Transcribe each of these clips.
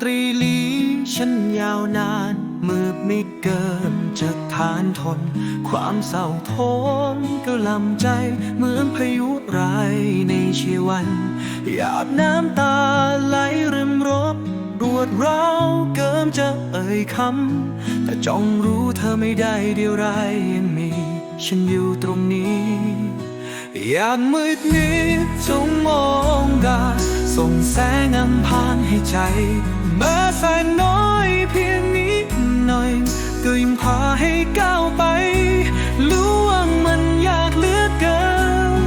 ตรีลีฉันยาวนานมืดไม่เกินจะทานทน ความเศร้าทมก็ลำใจ เหมือนพายุไรในชีวันหยาดน้ำตาไหลริมรบรวดร้าวเกิมจะเอ่ยคำแต่จ้องรู้เธอไม่ได้เดียวไรยังมี ฉันอยู่ตรงนี้ อยากมืดนี้จงมองดา ส่งแสงอำพานให้ใจแม้แสนน้อยเพียงนิดหน่อย ก็ยังพาให้ก้าวไป รู้ว่ามันยากเหลือเกิน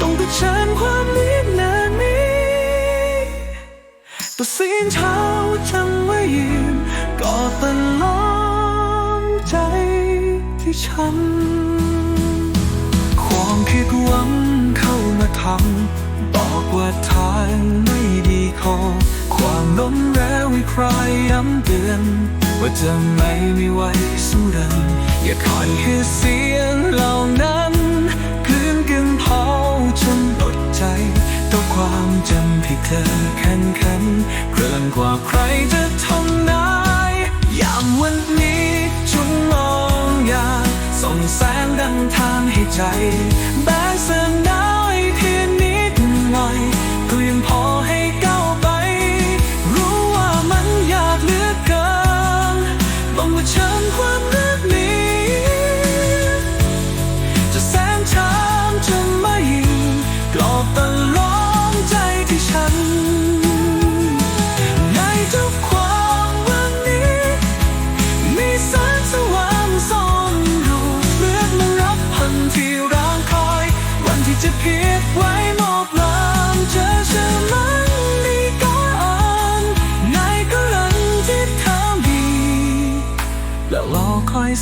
ต้องเผชิญความเลียนานนี้ตัวสิ้นเช้าจังไว้ยืนกอดตลอดใจที่ฉัน ความผิดหวังเข้ามาทำ บอกว่าทางไม่ดีพอความล้มแล้วให้ใครย้ำเตือน ว่าจะไม่มีไว้สู้เดินอย่าคอยให้เสียงเหล่านั้นกลืนกินเผาจนหมดใจต่อความจำที่เธอแข็งขันเกินกว่าใครจะทำได้ยามวันนี้จงมองอย่าส่องแสงดังทางให้ใจแบกเส้น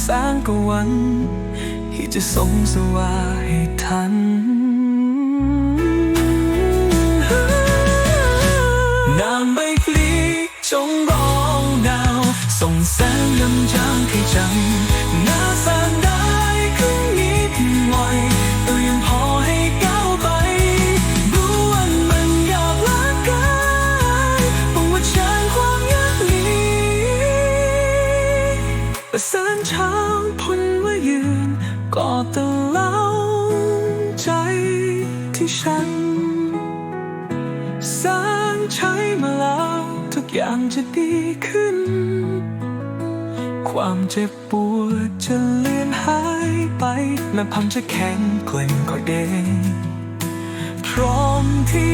แสงกวัน ที่จะส่งสว่าให้ทัน นางใบพลีจงร้องดาว ส่งแสงยำจางให้จำหน้าแสนดาว ที่ฉันสร้างใช้มาแล้วทุกอย่างจะดีขึ้น ความเจ็บปวดจะเลือนหายไปแม้พังจะแข็งเกร็งก็เดงพร้อมที่